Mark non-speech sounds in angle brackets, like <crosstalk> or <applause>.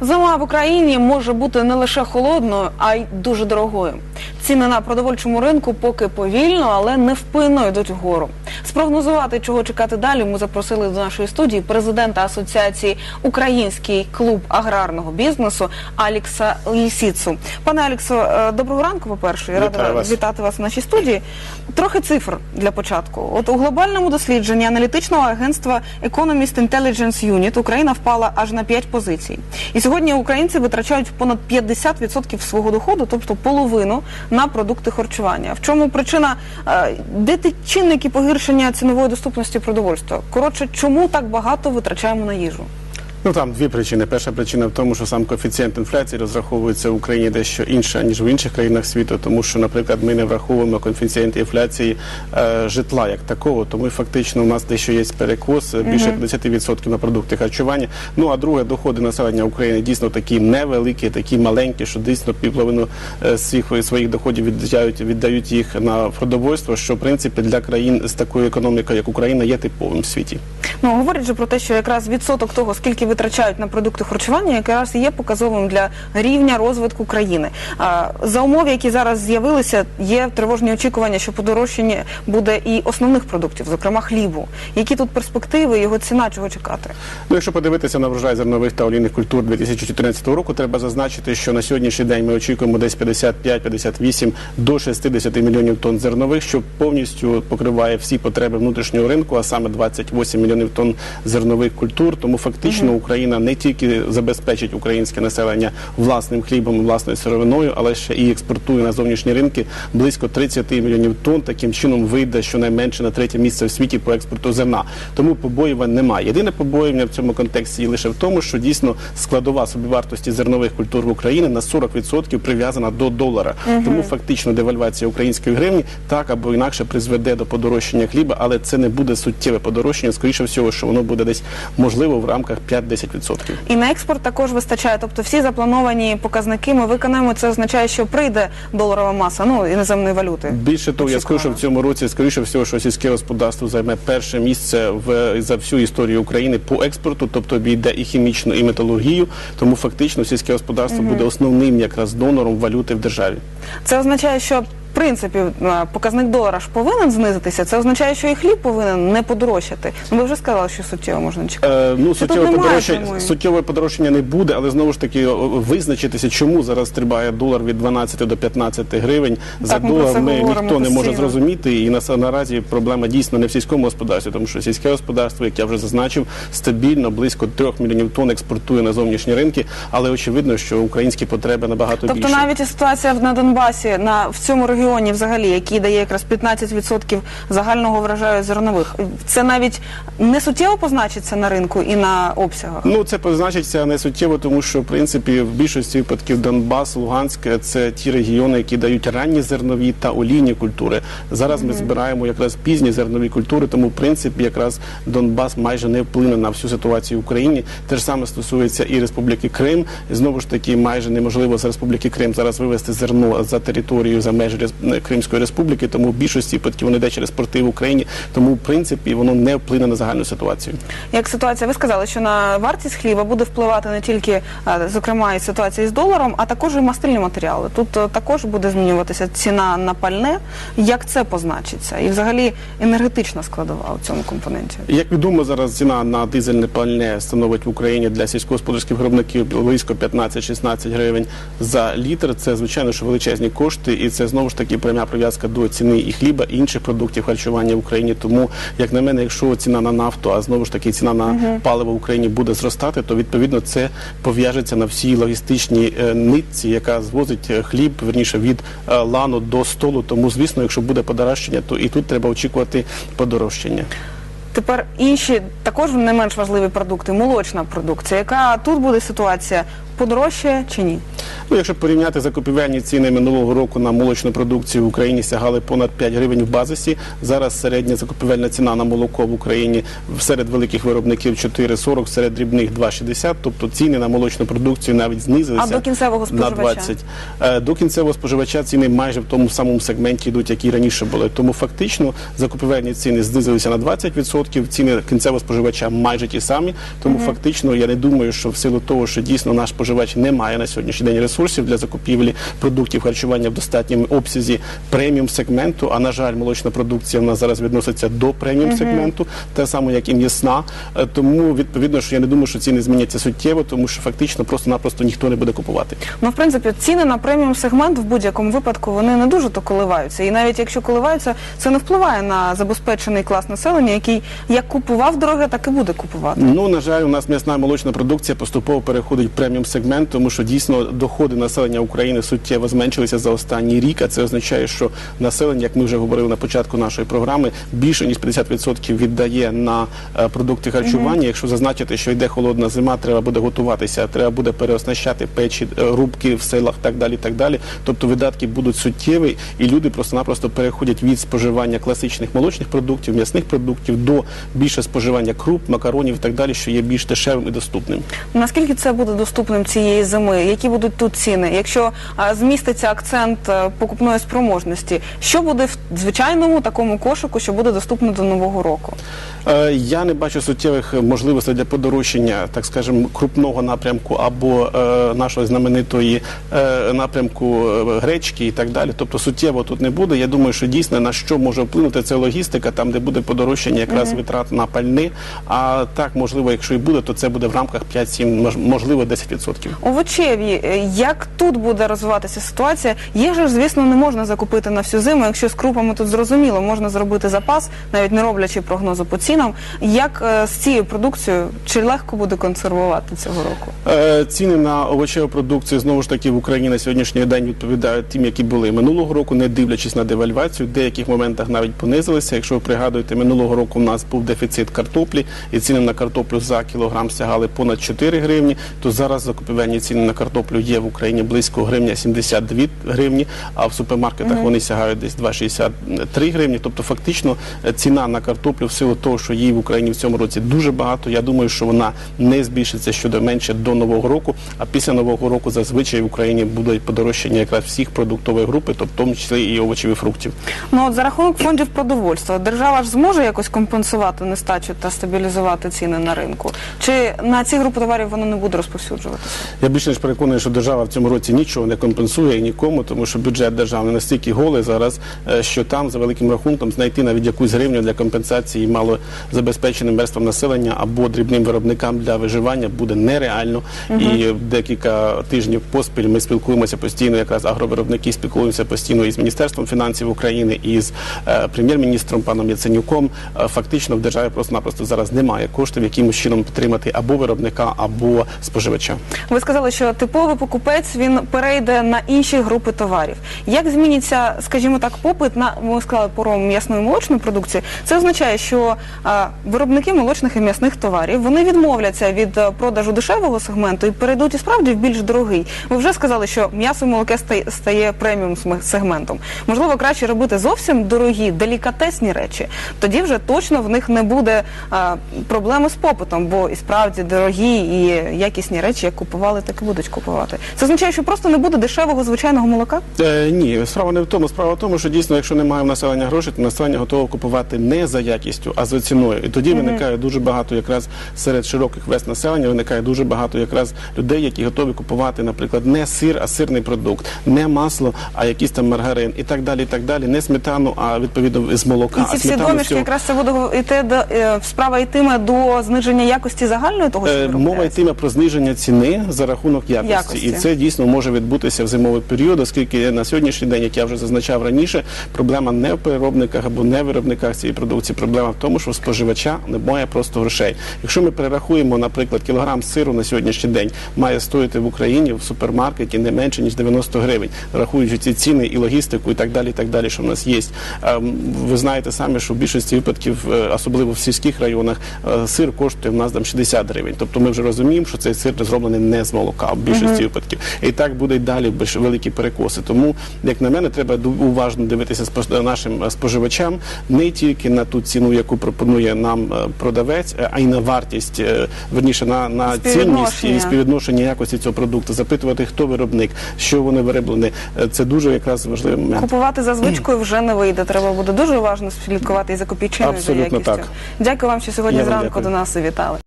Зима в Україні може бути не лише холодною, а й дуже дорогою. Ціни на продовольчому ринку поки повільно, але невпинно йдуть вгору. Спрогнозувати, чого чекати далі, ми запросили до нашої студії президента Асоціації Український клуб аграрного бізнесу Алікса Лісіцу. Пане Аліксо, е, доброго ранку. По перше, я рада вас. вітати вас в нашій студії. Трохи цифр для початку. От у глобальному дослідженні аналітичного агентства Economist Intelligence Unit Україна впала аж на 5 позицій. І сьогодні українці витрачають понад 50% свого доходу, тобто половину, на продукти харчування. В чому причина? Е, Де ті чинники погіршення цінової доступності продовольства? Коротше, чому так багато витрачаємо на їжу? Ну там дві причини. Перша причина в тому, що сам коефіцієнт інфляції розраховується в Україні дещо інше ніж в інших країнах світу, тому що, наприклад, ми не враховуємо коефіцієнт інфляції е, житла як такого, тому фактично у нас дещо є перекос е, більше 50% на продукти харчування. Ну а друге, доходи населення України дійсно такі невеликі, такі маленькі, що дійсно півполовину е, своїх своїх доходів віддають віддають їх на продовольство, що в принципі для країн з такою економікою, як Україна, є типовим в світі. Ну говорять же про те, що якраз відсоток того, скільки витрачають на продукти харчування, якраз є показовим для рівня розвитку країни. За умов, які зараз з'явилися, є тривожні очікування, що подорожчання буде і основних продуктів, зокрема хлібу. Які тут перспективи, його ціна, чого чекати? Ну, якщо подивитися на врожай зернових та олійних культур 2014 року, треба зазначити, що на сьогоднішній день ми очікуємо десь 55-58 до 60 мільйонів тонн зернових, що повністю покриває всі потреби внутрішнього ринку, а саме 28 мільйонів тонн зернових культур. Тому фактично Україна не тільки забезпечить українське населення власним хлібом, власною сировиною, але ще і експортує на зовнішні ринки близько 30 мільйонів тонн. Таким чином вийде щонайменше на третє місце в світі по експорту зерна. Тому побоювань немає. Єдине побоювання в цьому контексті є лише в тому, що дійсно складова собівартості зернових культур в Україні на 40% прив'язана до долара. Тому фактично девальвація української гривні так або інакше призведе до подорожчання хліба, але це не буде суттєве подорожчання. Скоріше всього, що воно буде десь можливо в рамках 5-10%. І на експорт також вистачає. Тобто всі заплановані показники ми виконаємо. Це означає, що прийде доларова маса, ну іноземної валюти. Більше того, я скажу, що в цьому році, скоріше всього, що сільське господарство займе перше місце в за всю історію України по експорту, тобто обійде і хімічну, і металургію. Тому фактично сільське господарство буде основним якраз донором валюти в державі. Це означає, що принципі е, показник долара ж повинен знизитися. Це означає, що і хліб повинен не подорожчати. Ну ви вже сказали, що суттєво можна чекати. Е, ну, суттєве подорожчання, суттєве подорожчання не буде, але знову ж таки визначитися, чому зараз стрибає долар від 12 до 15 гривень. За ми долар ми ніхто не може зрозуміти. І на наразі проблема дійсно не в сільському господарстві, тому що сільське господарство, як я вже зазначив, стабільно близько 3 мільйонів тонн експортує на зовнішні ринки, але очевидно, що українські потреби набагато Тобто більше. навіть і ситуація на Донбасі на в цьому регіоні, взагалі, який дає якраз 15% загального врожаю зернових, це навіть не суттєво позначиться на ринку і на обсягах. Ну це позначиться не суттєво, тому що в принципі в більшості випадків Донбас, Луганськ це ті регіони, які дають ранні зернові та олійні культури. Зараз ми збираємо якраз пізні зернові культури, тому в принципі якраз Донбас майже не вплине на всю ситуацію в Україні. Те ж саме стосується і Республіки Крим. Знову ж таки, майже неможливо з Республіки Крим зараз вивезти зерно за територію за межі Кримської республіки, тому в більшості випадків воно йде через порти в Україні. Тому в принципі воно не вплине на загальну ситуацію. Як ситуація, ви сказали, що на вартість хліба буде впливати не тільки, е, зокрема, і ситуація з доларом, а також і мастильні матеріали. Тут е, також буде змінюватися ціна на пальне. Як це позначиться? І взагалі енергетична складова у цьому компоненті. Як відомо, зараз ціна на дизельне пальне становить в Україні для сільськогосподарських виробників близько 15-16 гривень за літр. Це звичайно що величезні кошти, і це знову ж таки пряма прив'язка до ціни і хліба і інших продуктів харчування в Україні. Тому, як на мене, якщо ціна на нафту, а знову ж таки ціна на паливо в Україні буде зростати, то відповідно це пов'яжеться на всій логістичній е, нитці, яка звозить е, хліб, верніше від е, лану до столу. Тому, звісно, якщо буде подорожчання, то і тут треба очікувати подорожчання. Тепер інші також не менш важливі продукти, молочна продукція. Яка тут буде ситуація? Подорожчає чи ні? Ну, якщо порівняти закупівельні ціни минулого року на молочну продукцію в Україні сягали понад 5 гривень в базисі. Зараз середня закупівельна ціна на молоко в Україні серед великих виробників 4,40, серед дрібних 2,60. Тобто ціни на молочну продукцію навіть знизилися А до кінцевого на споживача? 20. Е, До кінцевого споживача ціни майже в тому самому сегменті йдуть, які раніше були. Тому фактично закупівельні ціни знизилися на 20%, ціни кінцевого споживача майже ті самі. Тому фактично я не думаю, що в силу того, що дійсно наш споживач споживач не має на сьогоднішній день ресурсів для закупівлі продуктів харчування в достатньому обсязі преміум сегменту. А на жаль, молочна продукція в нас зараз відноситься до преміум сегменту, те саме як і м'ясна. Е, Тому відповідно, що я не думаю, що ціни зміняться суттєво, тому що фактично просто-напросто ніхто не буде купувати. Ну, в принципі, ціни на преміум сегмент в будь-якому випадку вони не дуже то коливаються. І навіть якщо коливаються, це не впливає на забезпечений клас населення, який як купував дороге, так і буде купувати. Ну на жаль, у нас м'ясна молочна продукція поступово переходить в преміум сегмент, тому що дійсно доходи населення України суттєво зменшилися за останній рік. А це означає, що населення, як ми вже говорили на початку нашої програми, більше ніж 50% віддає на е, продукти харчування. Якщо зазначити, що йде холодна зима, треба буде готуватися, треба буде переоснащати печі, е, рубки в селах, так далі. Так далі. Тобто видатки будуть суттєві, і люди просто-напросто переходять від споживання класичних молочних продуктів, м'ясних продуктів до більше споживання круп, макаронів і так далі, що є більш дешевим і доступним. Наскільки це буде доступним цієї зими? Які будуть тут ціни? Якщо зміститься акцент е, покупної спроможності, що буде в звичайному такому кошику, що буде доступно до нового року? Е, Я не бачу суттєвих можливостей для подорожчання, так скажемо, крупного напрямку або е, нашої знаменитої е, напрямку гречки і так далі. Тобто суттєво тут не буде. Я думаю, що дійсно на що може вплинути це логістика, там де буде подорожчання якраз витрат на пальне. А так можливо, якщо і буде, то це буде в рамках 5-7, мож- можливо 10%. Овочеві, е, як тут буде розвиватися ситуація? Їх же ж, звісно, не можна закупити на всю зиму. Якщо з крупами тут зрозуміло, можна зробити запас, навіть не роблячи прогнозу по цінам. Як е, з цією продукцією чи легко буде консервувати цього року? Е, Ціни на овочеву продукцію знову ж таки в Україні на сьогоднішній день відповідають тим, які були минулого року, не дивлячись на девальвацію. В деяких моментах навіть понизилися. Якщо ви пригадуєте, минулого року у нас був дефіцит картоплі, і ціни на картоплю за кілограм сягали понад 4 гривні. То зараз закупівельні ціни на картоплю є в Україні близько гривня 72 гривні, а в супермаркетах вони сягають десь 2,63 гривні. Тобто, фактично, е, ціна на картоплю в силу того, що її в Україні в цьому році дуже багато. Я думаю, що вона не збільшиться щодо менше до нового року. А після нового року зазвичай в Україні будуть подорожчання якраз всіх продуктової групи, тобто в тому числі і овочів і фруктів. Ну от за рахунок фондів продовольства держава ж зможе якось компенсувати нестачу та стабілізувати ціни на ринку? Чи на ці групи товарів воно не буде розповсюджуватися? Я більше ніж переконаний, що держава в цьому році нічого не компенсує нікому, тому що бюджет державний настільки голий зараз, е, що там за великим рахунком знайти навіть якусь гривню для компенсації малозабезпеченим верствам населення або дрібним виробникам для виживання буде нереально. І декілька тижнів поспіль ми спілкуємося постійно, якраз агровиробники спілкуємося постійно із міністерством фінансів України і з е, прем'єр-міністром паном Яценюком. Е, Фактично в державі просто-напросто зараз немає коштів, якимось чином підтримати або виробника, або споживача. Ви сказали, що типовий покупець він перейде на інші групи товарів. Як зміниться, скажімо так, попит на ми сказали про м'ясну і молочну продукцію? Це означає, що виробники молочних і м'ясних товарів вони відмовляться від е, продажу дешевого сегменту і перейдуть і справді в більш дорогий. Ви вже сказали, що м'ясо і молоке стає, преміум сегментом. Можливо, краще робити зовсім дорогі, делікатесні речі. Тоді вже точно в них не буде а, проблеми з попитом, бо і справді дорогі і якісні речі, як купували, так і будуть купувати. Це означає, що просто не буде дешевого звичайного молока. Е, ні, справа не в тому. Справа в тому, що дійсно, якщо немає в населення грошей, то населення готове купувати не за якістю, а за ціною. І тоді виникає дуже багато якраз серед широких верст населення, виникає дуже багато якраз людей, які готові купувати, наприклад, не сир, а сирний продукт, не масло, а якийсь там маргарин і так далі. і так далі. Не сметану, а відповідно з молока. І ці всі домішки якраз це буде йти до е, справа йтиме до зниження якості загальної того, що Е, Мова йтиме про зниження ціни за рахунок якості. Якості. і це дійсно може відбутися в зимовий період, оскільки на сьогоднішній день, як я вже зазначав раніше, проблема не в переробниках або не в виробниках цієї продукції. Проблема в тому, що споживача немає просто грошей. Якщо ми перерахуємо, наприклад, кілограм сиру на сьогоднішній день має стоїти в Україні в супермаркеті не менше ніж 90 гривень, рахуючи ці ціни і логістику, і так далі, і так далі, що в нас є. Ем, Ви знаєте самі, що в більшості випадків, е, особливо в сільських районах, е, сир коштує в нас там 60 гривень. Тобто ми вже розуміємо, що цей сир зроблений не з молока в більшості випадків. І так буде й далі великі перекоси. Тому, як на мене, треба уважно дивитися нашим е, споживачам не тільки на ту ціну, яку пропонує нам е, продавець, е, а й на вартість, е, верніше на, на цінність і співвідношення якості цього продукту, запитувати, хто виробник, що вони вироблені. Це дуже якраз важливий момент. Купувати за звичкою <clears throat> вже не вийде. Треба буде дуже уважно слідкувати і за копійчиною за якістю. так. Дякую вам, що сьогодні Я зранку до нас завітали.